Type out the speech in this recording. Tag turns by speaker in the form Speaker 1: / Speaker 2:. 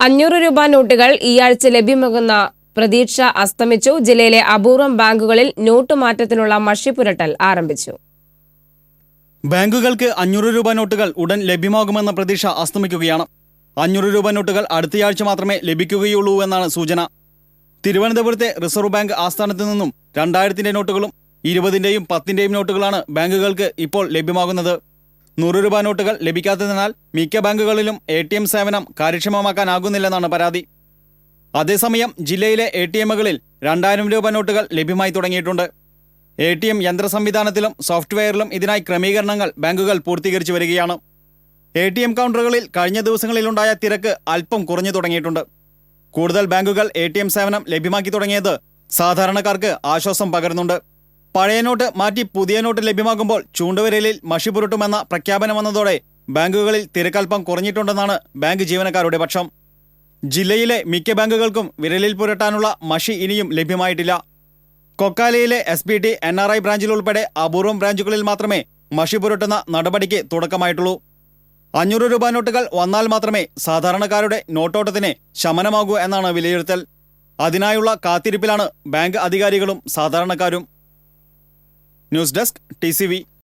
Speaker 1: അഞ്ഞൂറ് രൂപ നോട്ടുകൾ ഈ ആഴ്ച ലഭ്യമാകുന്ന പ്രതീക്ഷ അസ്തമിച്ചു. ജില്ലയിലെ അപൂർവം ബാങ്കുകളിൽ നോട്ട് മാറ്റത്തിനുള്ള മഷിപ്പുരട്ടൽ ആരംഭിച്ചു.
Speaker 2: ബാങ്കുകൾക്ക് അഞ്ഞൂറ് രൂപ നോട്ടുകൾ ഉടൻ ലഭ്യമാകുമെന്ന പ്രതീക്ഷ അസ്തമിക്കുകയാണ്. അഞ്ഞൂറ് രൂപ നോട്ടുകൾ അടുത്തയാഴ്ച മാത്രമേ ലഭിക്കുകയുള്ളൂ എന്നാണ് സൂചന. തിരുവനന്തപുരത്തെ റിസർവ് ബാങ്ക് ആസ്ഥാനത്ത് നിന്നും രണ്ടായിരത്തിന്റെ നോട്ടുകളും ഇരുപതിന്റെയും പത്തിന്റെയും നോട്ടുകളാണ് ബാങ്കുകൾക്ക് ഇപ്പോൾ ലഭ്യമാകുന്നത്. നൂറ് രൂപ നോട്ടുകൾ ലഭിക്കാത്തതിനാൽ മിക്ക ബാങ്കുകളിലും എ ടി എം സേവനം കാര്യക്ഷമമാക്കാനാകുന്നില്ലെന്നാണ് പരാതി. അതേസമയം ജില്ലയിലെ എ ടി എമ്മുകളിൽ രണ്ടായിരം രൂപ നോട്ടുകൾ ലഭ്യമായി തുടങ്ങിയിട്ടുണ്ട്. എ ടി എം യന്ത്ര സംവിധാനത്തിലും സോഫ്റ്റ്വെയറിലും ഇതിനായി ക്രമീകരണങ്ങൾ ബാങ്കുകൾ പൂർത്തീകരിച്ചു വരികയാണ്. എ ടി എം കൗണ്ടറുകളിൽ കഴിഞ്ഞ ദിവസങ്ങളിലുണ്ടായ തിരക്ക് അല്പം കുറഞ്ഞു തുടങ്ങിയിട്ടുണ്ട്. കൂടുതൽ ബാങ്കുകൾ എ സേവനം ലഭ്യമാക്കി തുടങ്ങിയത് സാധാരണക്കാർക്ക് ആശ്വാസം പകരുന്നുണ്ട്. പഴയ നോട്ട് മാറ്റി പുതിയ നോട്ട് ലഭ്യമാകുമ്പോൾ ചൂണ്ടുവിരലിൽ മഷി പുരട്ടുമെന്ന പ്രഖ്യാപനം വന്നതോടെ ബാങ്കുകളിൽ തിരക്കൽപ്പം കുറഞ്ഞിട്ടുണ്ടെന്നാണ് ബാങ്ക് ജീവനക്കാരുടെ പക്ഷം. ജില്ലയിലെ മിക്ക ബാങ്കുകൾക്കും വിരലിൽ പുരട്ടാനുള്ള മഷി ഇനിയും ലഭ്യമായിട്ടില്ല. കൊക്കാലയിലെ S P T N R I ബ്രാഞ്ചിൽ ഉൾപ്പെടെ അപൂർവം ബ്രാഞ്ചുകളിൽ മാത്രമേ മഷി പുരട്ടുന്ന നടപടിക്ക് തുടക്കമായിട്ടുള്ളൂ. അഞ്ഞൂറ് രൂപ നോട്ടുകൾ വന്നാൽ മാത്രമേ സാധാരണക്കാരുടെ നോട്ടോട്ടത്തിന് ശമനമാകൂ എന്നാണ് വിലയിരുത്തൽ. അതിനായുള്ള കാത്തിരിപ്പിലാണ് ബാങ്ക് അധികാരികളും സാധാരണക്കാരും. News desk T